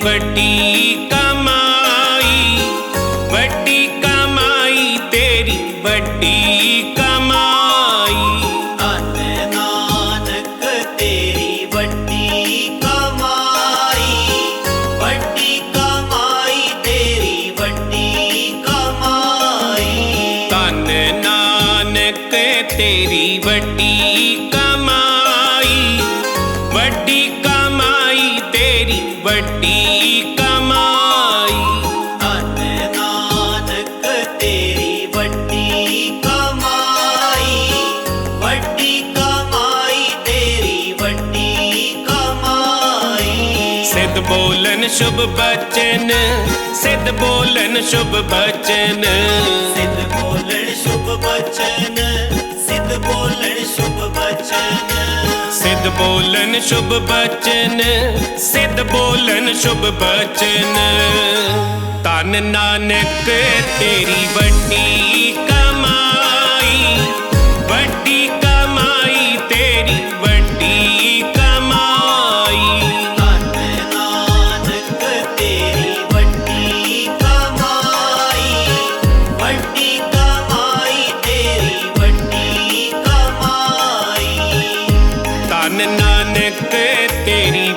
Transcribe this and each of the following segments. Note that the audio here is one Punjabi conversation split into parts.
ਤੇਰੀ ਸ਼ੁਭ ਬਚਨ ਸਿੱਧ ਬੋਲਨ ਸ਼ੁਭ ਬਚਨ। ਸਿੱਧ ਬੋਲਣ ਸ਼ੁਭ ਬਚਨ ਸਿੱਧ ਬੋਲਣ ਸ਼ੁਭ ਬਚਨ। ਸਿੱਧ ਬੋਲਨ ਸ਼ੁਭ ਬਚਨ ਸਿੱਧ ਬੋਲਨ ਸ਼ੁਭ ਬਚਨ। ਧੰਨ ਨਾਨਕ ਤੇਰੀ ਵੱਡੀ ਧੰਨ ਨਾਨਕ ਤੇਰੀ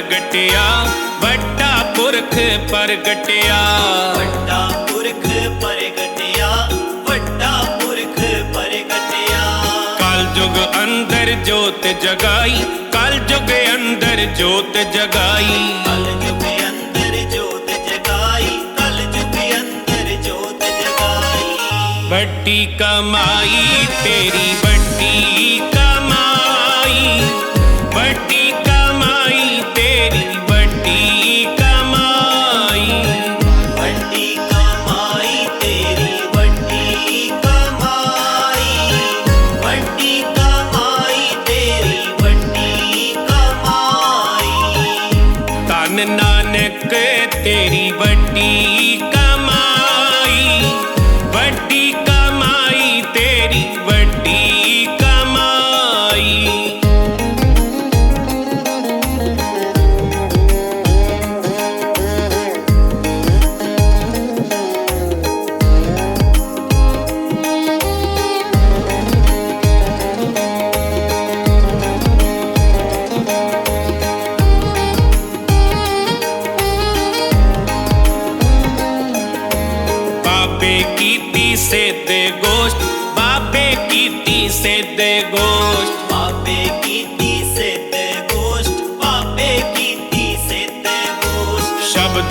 ਪ੍ਰਗਟਿਆ ਵੱਡਾ ਪੁਰਖ ਪ੍ਰਗਟਿਆ। ਵੱਡਾ ਪੁਰਖ ਪ੍ਰਗਟਿਆ ਵੱਡਾ ਪੁਰਖ ਪ੍ਰਗਟਿਆ। ਕਲ ਯੁਗ ਅੰਦਰ ਜੋਤ ਜਗਾਈ ਕਲ ਯੁਗ ਅੰਦਰ ਜੋਤ ਜਗਾਈ। ਕਲ ਯੁਗ ਅੰਦਰ ਜੋਤ ਜਗਾਈ ਕਲ ਯੁਗ ਅੰਦਰ ਜੋਤ ਜਗਾਈ। ਵੱਡੀ ਕਮਾਈ ਤੇਰੀ ਤੇਰੀ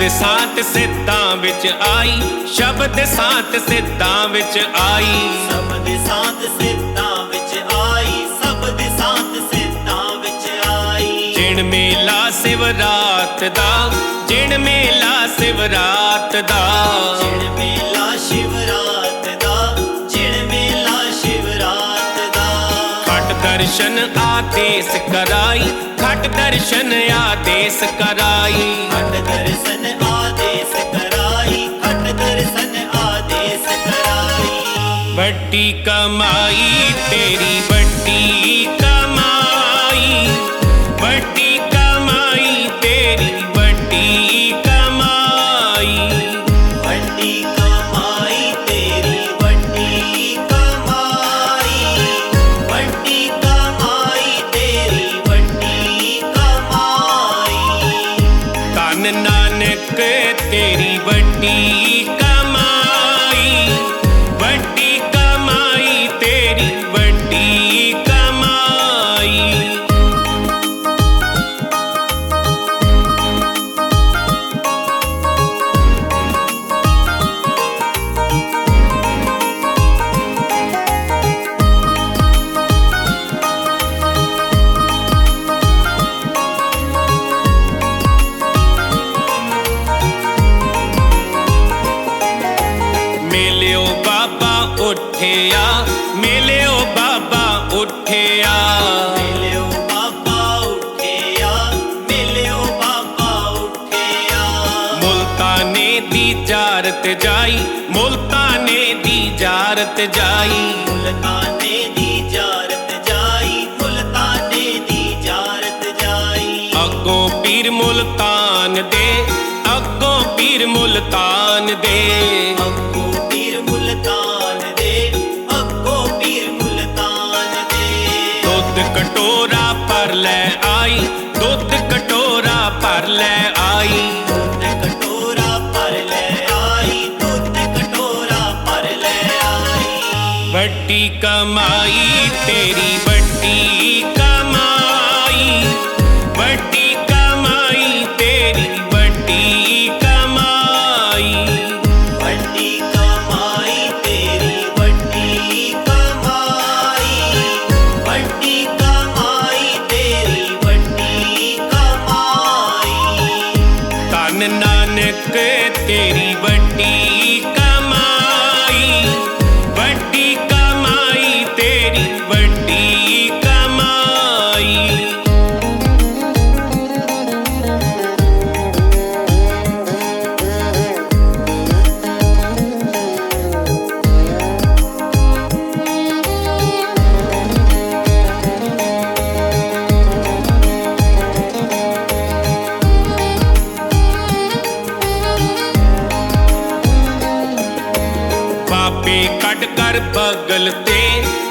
ਸ਼ਬਦ ਸਾਤ ਸਿੱਧਾਂ ਵਿੱਚ ਆਈ ਸ਼ਬਦ ਸਾਤ ਸਿੱਧਾਂ ਵਿੱਚ ਆਈ। ਸਬਦ ਸਾਤ ਸਿੱਧਾਂ ਵਿੱਚ ਆਈ ਸਬਦ ਸਾਤ ਸਿੱਧਾਂ ਵਿੱਚ ਆਈ। ਜਿਣ ਮੇਲਾ ਸਿਵਰਾਤ ਦਾ ਜਿਣ ਮੇਲਾ ਸਿਵਰਾਤ ਦਾ। ਜਿਣ ਮੇਲਾ दर्शन आदेश कराई खट दर्शन आदेश कराई। खट दर्शन आदेश कराई खट दर्शन आदेश कराई। बड़ी कमाई तेरी ਮੇਲਿਓ ਬਾਬਾ ਉੱਠਿਆ। ਬਾਬਾ ਉੱਠਿਆ। ਮਿਲਿਓ ਬਾਬਾ ਉੱਠਿਆ। ਮੁਲਤਾਨੇ ਦੀ ਜਾਰਤ ਜਾਈ ਮੁਲਤਾਨੇ ਦੀ ਜਾਰਤ ਜਾਈ। ਮੁਲਤਾਨੇ ਦੀ ਜਾਰਤ ਜਾਈ ਮੁਲਤਾਨੇ ਦੀ ਜਾਰਤ ਜਾਈ। ਅੱਗੋਂ ਪੀਰ ਮੁਲਤਾਨ ਦੇ ਅੱਗੋਂ ਪੀਰ ਮੁਲਤਾਨ ਦੇ। ਕਟੋਰਾ ਭਰ ਲੈ ਆਈ ਦੁੱਧ ਕਟੋਰਾ ਭਰ ਲੈ ਬਾਬੇ ਕੱਢ ਕਰ ਬਗਲ ਤੇ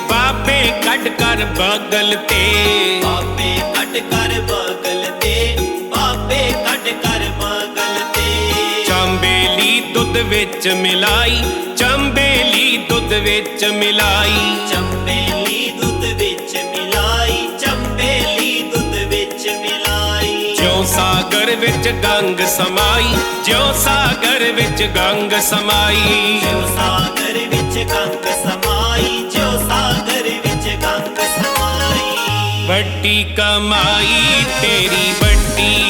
ਬਾਬੇ ਕੱਢ ਕਰ ਬਗਲ ਤੇ। ਬਾਬੇ ਕੱਢ ਕਰ ਬਗਲ ਤੇ ਬਾਬੇ ਕੱਢ ਕਰ ਬਗਲ ਤੇ। ਚੰਬੇਲੀ ਦੁੱਧ ਵਿੱਚ ਮਿਲਾਈ ਚੰਬੇਲੀ ਦੁੱਧ ਵਿੱਚ ਮਿਲਾਈ। ਚੰਬੇਲੀ ਜਿਉ ਸਾਗਰ ਵਿੱਚ ਗੰਗ ਸਮਾਈ ਜਿਉ ਸਾਗਰ ਵਿੱਚ ਗੰਗ ਸਮਾਈ। ਜੋ ਸਾਗਰ ਵਿੱਚ ਗੰਗ ਸਮਾਈ ਜੋ ਸਾਗਰ ਵਿੱਚ ਗੰਗ ਸਮਾਈ। ਵੱਡੀ ਕਮਾਈ ਤੇਰੀ ਵੱਡੀ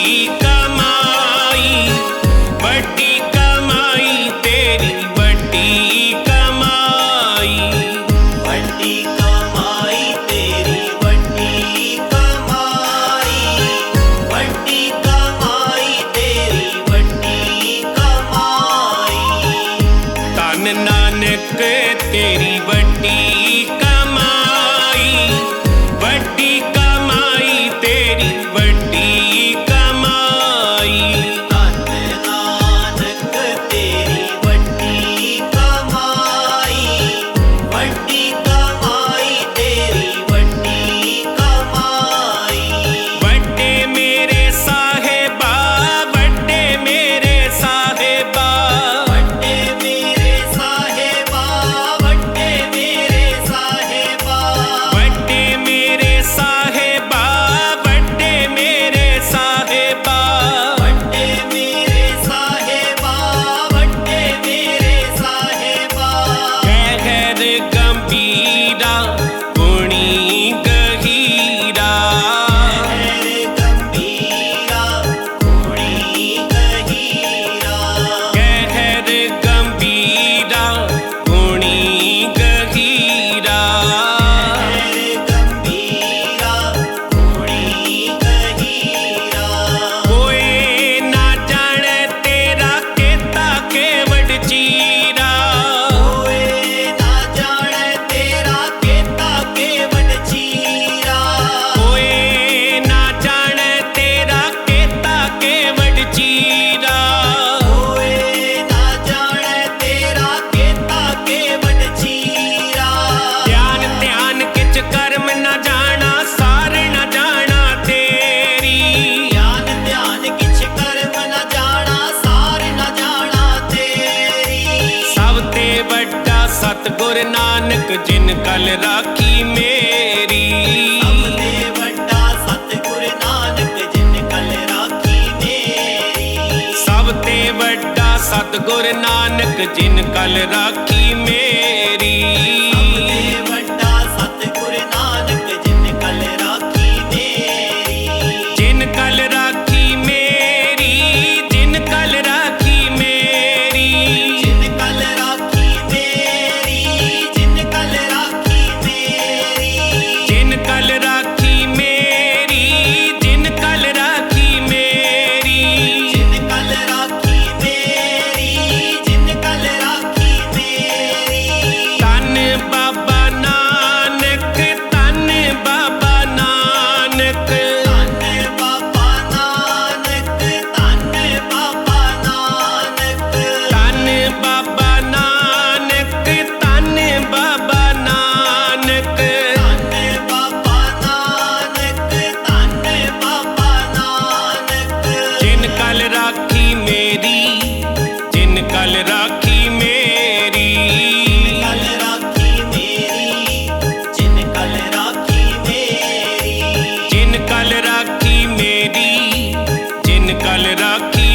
ਕਲ ਰਾਖੀ ਮੇਰੀ। ਸਭ ਤੇ ਵੱਡਾ ਸਤਿਗੁਰ ਨਾਨਕ ਜਿਨ ਕਲ ਰਾਖੀ ਮੇਰੀ। ਸਭ ਤੇ ਵੱਡਾ ਸਤਗੁਰ ਨਾਨਕ ਜਿਨ ਕਲ ਰਾਖੀ ਮੇਰੀ। কাল রাখি।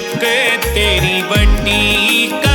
ਇੱਕ ਤੇਰੀ ਵੱਡੀ